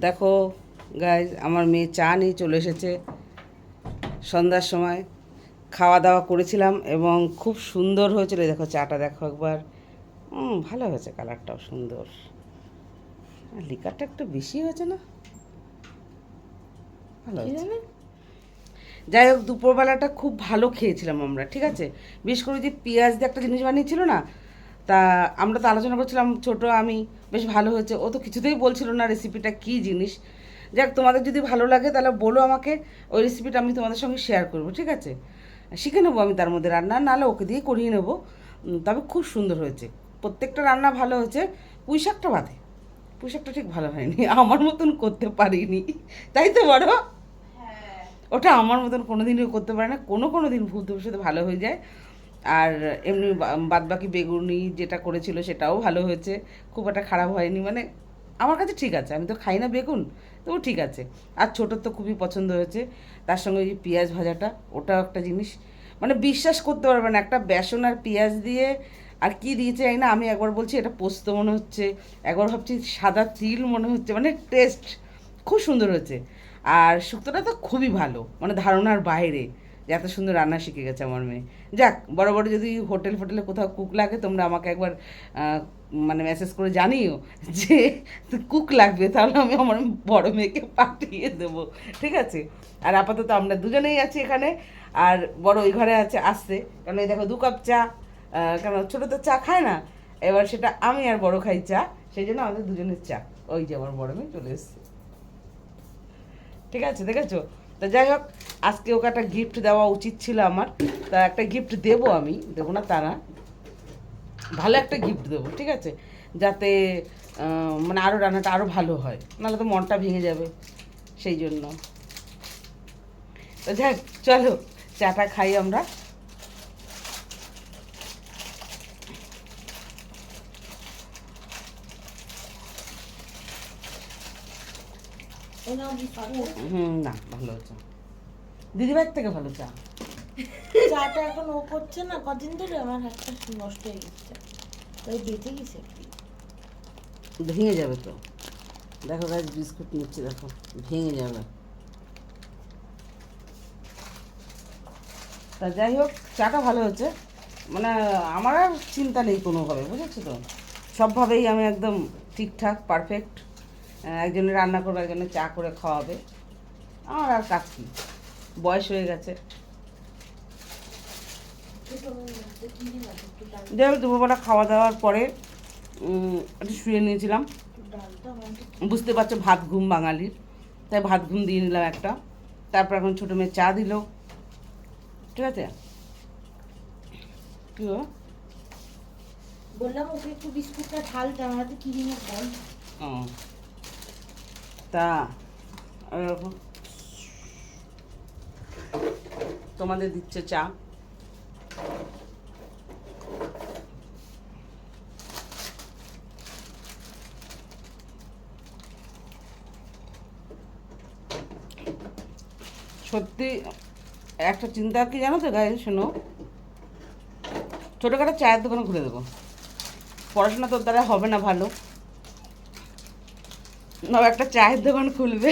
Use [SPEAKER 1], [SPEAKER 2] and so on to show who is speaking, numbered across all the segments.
[SPEAKER 1] দেখো গাইজ আমার মেয়ে চা নিয়ে চলে এসেছে সন্ধ্যার সময়। খাওয়া দাওয়া করেছিলাম এবং খুব সুন্দর হয়েছিল। দেখো চাটা দেখো একবার। হুম ভালো হয়েছে কালারটাও সুন্দর। লিকারটা একটু বেশি হয়েছে না? ভালো হয়েছে। যাই হোক দুপুরবেলাটা খুব ভালো খেয়েছিলাম আমরা ঠিক আছে? বিশেষ করে যে পেঁয়াজ দিয়ে একটা জিনিস বানিয়েছিল না তা আমরা তো আলোচনা করছিলাম ছোট আমি বেশ ভালো হয়েছে। ও তো কিছুতেই বলছিল না রেসিপিটা কী জিনিস। যাক তোমাদের যদি ভালো লাগে তাহলে বলো আমাকে ওই রেসিপিটা আমি তোমাদের সঙ্গে শেয়ার করব ঠিক আছে? শিখে নেব আমি তার মধ্যে রান্না নাহলে ওকে দিয়ে করিয়ে নেব। তবে খুব সুন্দর হয়েছে। প্রত্যেকটা রান্না ভালো হয়েছে। পুঁই শাকটা বাদে। পুঁই শাকটা ঠিক ভালো হয়নি। আমার মতন করতে পারিনি। তাই তো বড়? ওটা আমার মতন কোনো দিনও করতে পারে না। কোনো কোনো দিন ভুলতে ভালো হয়ে যায়। আর এমনি বাদ বাকি বেগুনি যেটা করেছিল সেটাও ভালো হয়েছে। খুব একটা খারাপ হয়নি মানে আমার কাছে ঠিক আছে, আমি তো খাই না বেগুন, তবু ঠিক আছে। আর ছোটোর তো খুবই পছন্দ হয়েছে, তার সঙ্গে ওই পেঁয়াজ ভাজাটা, ওটাও একটা জিনিস। মানে বিশ্বাস করতে পারবে না, একটা বেসন আর পেঁয়াজ দিয়ে আর কি দিয়েছে জানি না, আমি একবার বলছি এটা পোস্ত মনে হচ্ছে, একবার ভাবছি সাদা তিল মনে হচ্ছে মানে টেস্ট খুব সুন্দর হয়েছে। আর শুক্তোটা তো খুবই ভালো মানে ধারণার বাইরে। যে এত সুন্দর রান্না শিখে গেছে আমার মেয়ে। যাক বড় বড় যদি হোটেল ফোটেলে কোথাও কুক লাগে, তোমরা আমাকে একবার মানে মেসেজ করে জানিও যে কুক লাগবে, তাহলে আমি আমার বড় মেয়েকে পাঠিয়ে দেবো। ঠিক আছে? আর আপাতত আমরা দুজনেই আছি এখানে। আর বড় ওই ঘরে আছে, আসছে। কারণ এই দেখো দু কাপ চা কেন ছোটো তো চা খায় না? এবার সেটা আমি আর বড় খাই চা, সেই জন্য আমাদের দুজনের চা। ওই যে আমার বড় মেয়ে চলে এসছে। ঠিক আছে, দেখেছ? তা যাই হোক, আজকে ওকে একটা গিফট দেওয়া উচিত ছিল আমার। তা একটা গিফট দেব আমি, দেবো না তারা ভালো একটা গিফট দেবো, ঠিক আছে? যাতে মানে আরও রান্নাটা আরও ভালো হয়। নাহলে তো মনটা ভেঙে যাবে সেই জন্য। তো যাই চলো চাটা খাই আমরা। হুম না ভালো হচ্ছে দিদিভাইয়ের থেকে ভালো চা।
[SPEAKER 2] চাটা এখন ও করছে না কদিন ধরে আমার হাতটা নষ্ট হয়ে গেছে। ওই বেঁচে গেছে
[SPEAKER 1] ভেঙে যাবে তো। দেখো গাছ বিস্কুট নিচ্ছে দেখো। ভেঙে যাবে। তা যাই হোক চাটা ভালো হচ্ছে মানে আমার আর চিন্তা নেই কোনোভাবে বুঝেছ তো? সবভাবেই আমি একদম ঠিকঠাক পারফেক্ট একজনের রান্না করবে একজনের চা করে খাওয়াবে। আমার আর কাজ কি? বয়স হয়ে গেছে। দুপুরবেলা খাওয়া দাওয়ার পরে একটু শুয়ে নিয়েছিলাম। বুঝতে পারছ ভাত ঘুম বাঙালির। তাই ভাত ঘুম দিয়ে নিলাম একটা। তারপর এখন ছোটো মেয়ে চা দিল। ঠিক আছে? কি
[SPEAKER 2] বললাম ওকে একটু বিস্কুটটা ঢালতে আমার হাতে কি জিনিস
[SPEAKER 1] ও। তা তোমাদের দিচ্ছে চা। সত্যি, একটা চিন্তা কি জানো তো গায়ে শোনো। ছোটোখাটো চায়ের দোকান খুলে দেবো। পড়াশোনা তোর দ্বারা হবে না ভালো। না একটা চায়ের দোকান খুলবে।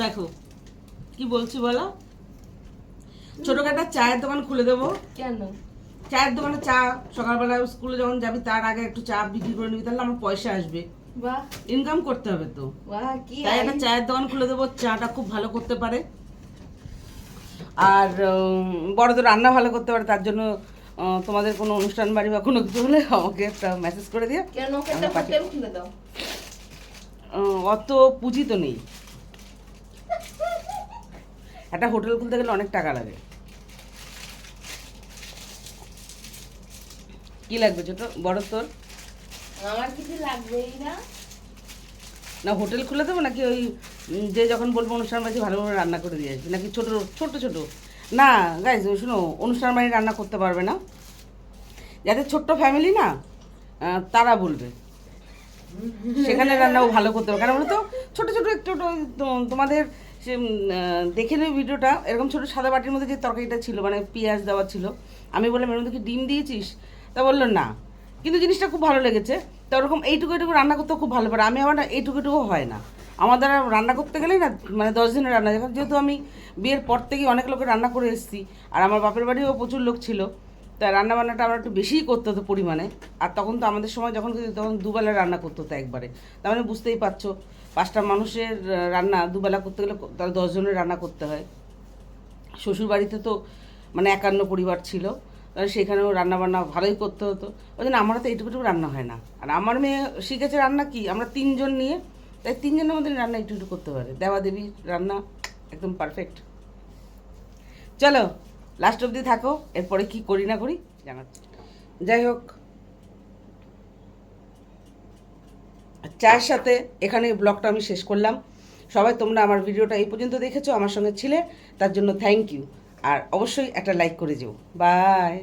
[SPEAKER 1] দেখো কি বলছি বলো? ছোটোখাটো চায়ের দোকান খুলে দেবো।
[SPEAKER 2] কেন?
[SPEAKER 1] চায়ের দোকানে চা সকালবেলা স্কুলে যখন যাবি তার আগে একটু চা বিক্রি করে নিবি তাহলে আমার পয়সা আসবে।
[SPEAKER 2] বাহ।
[SPEAKER 1] ইনকাম করতে হবে তো।
[SPEAKER 2] বাহ কি
[SPEAKER 1] তাই একটা চায়ের দোকান খুলে দেবো চাটা খুব ভালো করতে পারে। আর উম, বড় তো রান্না ভালো করতে পারে তার জন্য তোমাদের কোনো অনুষ্ঠান বাড়ি বা কোনো কিছু হলে আমাকে একটা মেসেজ করে দিও। অত পুঁজি তো নেই। একটা হোটেল খুলতে গেলে অনেক টাকা লাগে। কি লাগবে ছোট? বড় তোর?
[SPEAKER 2] আমার কিছু লাগবেই না।
[SPEAKER 1] না হোটেল খুলে দেবো নাকি ওই যে যখন বলব অনুষ্ঠান বাড়ি ভালো ভালো রান্না করে দিয়ে আসবি? নাকি ছোট ছোট ছোট? না গাইজ শুনো, অনুষ্ঠান বাড়ি রান্না করতে পারবে না। যাদের ছোট্ট ফ্যামিলি না তারা বলবে। সেখানে রান্নাও ভালো করতে হবে কেন বলো তো, ছোটো ছোটো একটু তোমাদের সে দেখে নেবে ভিডিওটা। এরকম ছোটো সাদা বাটির মধ্যে যে তরকারিটা ছিল মানে পেঁয়াজ দেওয়া ছিল, আমি বললাম, এর মধ্যে কি ডিম দিয়েছিস? তা বলল, না। কিন্তু জিনিসটা খুব ভালো লেগেছে। তো ওরকম এইটুকু এইটুকু রান্না করতে খুব ভালো পারে। আমি আমার এইটুকু এইটুকু হয় না। আমার দ্বারা রান্না করতে গেলেই না মানে দশ দিনের রান্না। যখন যেহেতু আমি বিয়ের পর থেকেই অনেক লোকের রান্না করে এসেছি, আর আমার বাপের বাড়িও প্রচুর লোক ছিল তাই রান্না বান্নাটা আমার একটু বেশিই করতে হতো পরিমাণে। আর তখন তো আমাদের সময় যখন তখন দুবেলা রান্না করতে হতো একবারে। তার মানে বুঝতেই পারছ, পাঁচটা মানুষের রান্না দুবেলা করতে গেলে তাহলে দশজনের রান্না করতে হয়। শ্বশুর বাড়িতে তো মানে একান্ন পরিবার ছিল, তাহলে সেখানেও রান্না বান্না ভালোই করতে হতো। ওই জন্য আমার তো এইটুকুটুকু রান্না হয় না। আর আমার মেয়ে শিখেছে রান্না কি? আমরা তিনজন নিয়ে তাই তিনজনের মধ্যে রান্না একটু একটু করতে পারে। দেওয়া দেবী রান্না একদম পারফেক্ট চলো লাস্ট অবধি থাকো, এরপরে কি করি না করি জানাচ্ছি। যাই হোক। চায়ের সাথে এখানে ব্লগটা আমি শেষ করলাম। সবাই তোমরা আমার ভিডিওটা এই পর্যন্ত দেখেছ, আমার সঙ্গে ছিলে, তার জন্য থ্যাংক ইউ আর অবশ্যই একটা লাইক করে যেও। বাই